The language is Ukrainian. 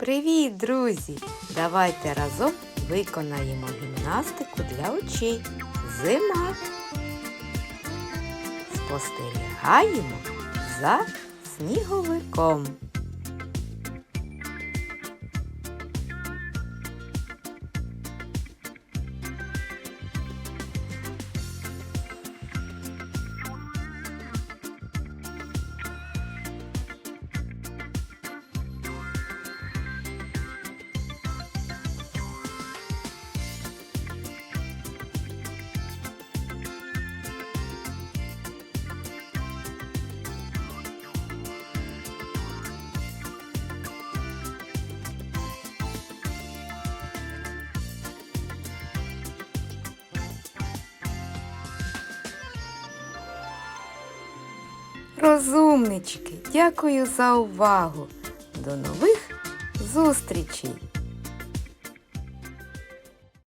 Привіт, друзі! Давайте разом виконаємо гімнастику для очей. Зима. Спостерігаємо за сніговиком. Розумнички, дякую за увагу. До нових зустрічей!